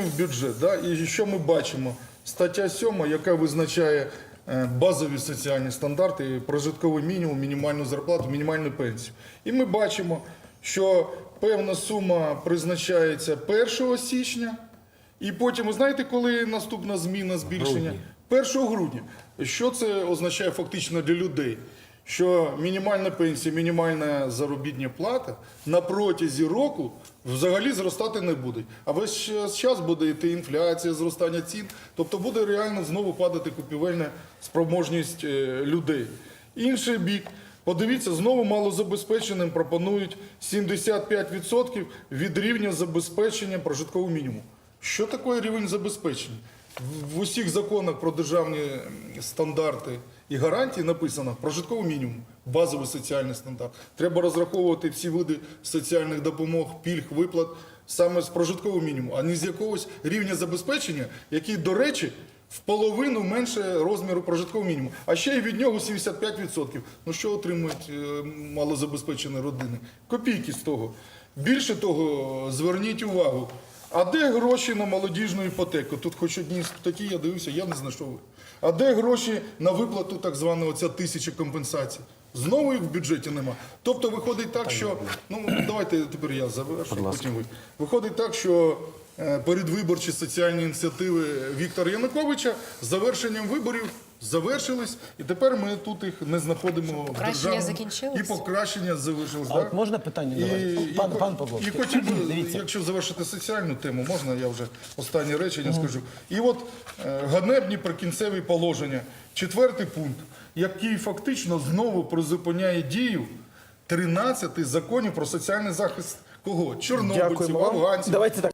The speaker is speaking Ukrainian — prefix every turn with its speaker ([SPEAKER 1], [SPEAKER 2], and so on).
[SPEAKER 1] в бюджет. Да? І що ми бачимо? Стаття 7, яка визначає е, базові соціальні стандарти, прожитковий мінімум, мінімальну зарплату, мінімальну пенсію. І ми бачимо, що певна сума призначається 1 січня, і потім, ви знаєте, коли наступна зміна збільшення? 1 грудня. Що це означає фактично для людей? Що мінімальна пенсія, мінімальна заробітня плата на протязі року взагалі зростати не будуть. А весь час- час буде йти інфляція, зростання цін, тобто буде реально знову падати купівельна спроможність е, людей. Інший бік, подивіться, знову малозабезпеченим пропонують 75% від рівня забезпечення прожиткового мінімуму. Що таке рівень забезпечення? В- усіх законах про державні стандарти і гарантії написано прожитковий мінімум, базовий соціальний стандарт. Треба розраховувати всі види соціальних допомог, пільг, виплат саме з прожиткового мінімуму, а не з якогось рівня забезпечення, який, до речі, в половину менше розміру прожиткового мінімуму. А ще й від нього 75%. Ну що отримують е, малозабезпечені родини? Копійки з того. Більше того, зверніть увагу. А де гроші на молодіжну іпотеку? Тут хоч одні такі, я дивився, я не знайшов. А де гроші на виплату так званого ця тисяча компенсацій? Знову їх в бюджеті нема. Тобто виходить так, що ну давайте тепер я завершу, потім ви. Виходить так, що е, передвиборчі соціальні ініціативи Віктора Януковича з завершенням виборів завершились, і тепер ми тут їх не знаходимо в
[SPEAKER 2] Покращення
[SPEAKER 1] державному
[SPEAKER 2] закінчилось?
[SPEAKER 1] і покращення завершилось.
[SPEAKER 3] А
[SPEAKER 1] так?
[SPEAKER 3] от можна питання до вас? Пан- пан Павловський,
[SPEAKER 1] і
[SPEAKER 3] дивіться.
[SPEAKER 1] якщо завершити соціальну тему, можна я вже останнє речення скажу. І от е, ганебні прикінцеві положення, четвертий пункт, який фактично знову призупиняє дію 13 законів про соціальний захист кого? Чорнобильців,
[SPEAKER 3] Дякуємо вам.
[SPEAKER 1] афганців.
[SPEAKER 3] Давайте так.